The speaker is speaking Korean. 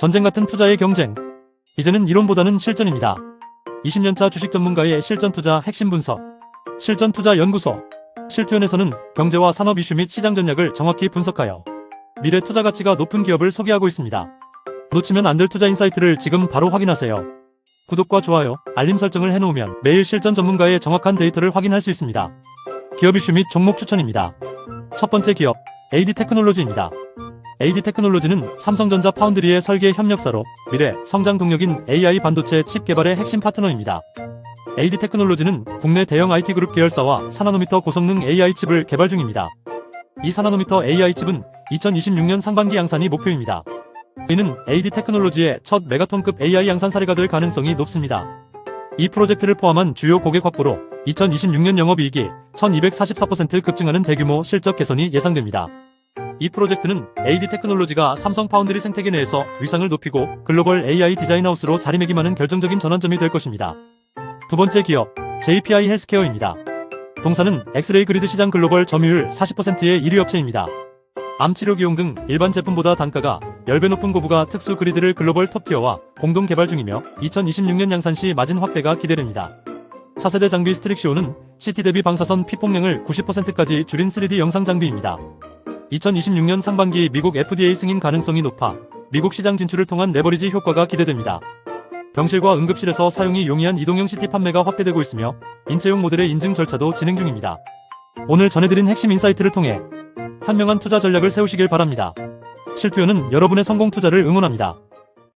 전쟁 같은 투자의 경쟁. 이제는 이론보다는 실전입니다. 20년차 주식 전문가의 실전 투자 핵심 분석. 실전 투자 연구소. 실투연에서는 경제와 산업 이슈 및 시장 전략을 정확히 분석하여 미래 투자 가치가 높은 기업을 소개하고 있습니다. 놓치면 안 될 투자 인사이트를 지금 바로 확인하세요. 구독과 좋아요, 알림 설정을 해놓으면 매일 실전 전문가의 정확한 데이터를 확인할 수 있습니다. 기업 이슈 및 종목 추천입니다. 첫 번째 기업, AD 테크놀로지입니다. AD 테크놀로지는 삼성전자 파운드리의 설계 협력사로 미래 성장 동력인 AI 반도체 칩 개발의 핵심 파트너입니다. AD 테크놀로지는 국내 대형 IT 그룹 계열사와 4나노미터 고성능 AI 칩을 개발 중입니다. 이 4나노미터 AI 칩은 2026년 상반기 양산이 목표입니다. 이는 AD 테크놀로지의 첫 메가톤급 AI 양산 사례가 될 가능성이 높습니다. 이 프로젝트를 포함한 주요 고객 확보로 2026년 영업이익이 1244% 급증하는 대규모 실적 개선이 예상됩니다. 이 프로젝트는 AD 테크놀로지가 삼성 파운드리 생태계 내에서 위상을 높이고 글로벌 AI 디자인하우스로 자리매김하는 결정적인 전환점이 될 것입니다. 두 번째 기업, JPI 헬스케어입니다. 동사는 엑스레이 그리드 시장 글로벌 점유율 40%의 1위 업체입니다. 암 치료 기용 등 일반 제품보다 단가가 10배 높은 고부가 특수 그리드를 글로벌 톱티어와 공동 개발 중이며 2026년 양산 시 마진 확대가 기대됩니다. 차세대 장비 스트릭시오는 CT 대비 방사선 피폭량을 90%까지 줄인 3D 영상 장비입니다. 2026년 상반기 미국 FDA 승인 가능성이 높아 미국 시장 진출을 통한 레버리지 효과가 기대됩니다. 병실과 응급실에서 사용이 용이한 이동형 CT 판매가 확대되고 있으며 인체용 모델의 인증 절차도 진행 중입니다. 오늘 전해드린 핵심 인사이트를 통해 현명한 투자 전략을 세우시길 바랍니다. 실투요는 여러분의 성공 투자를 응원합니다.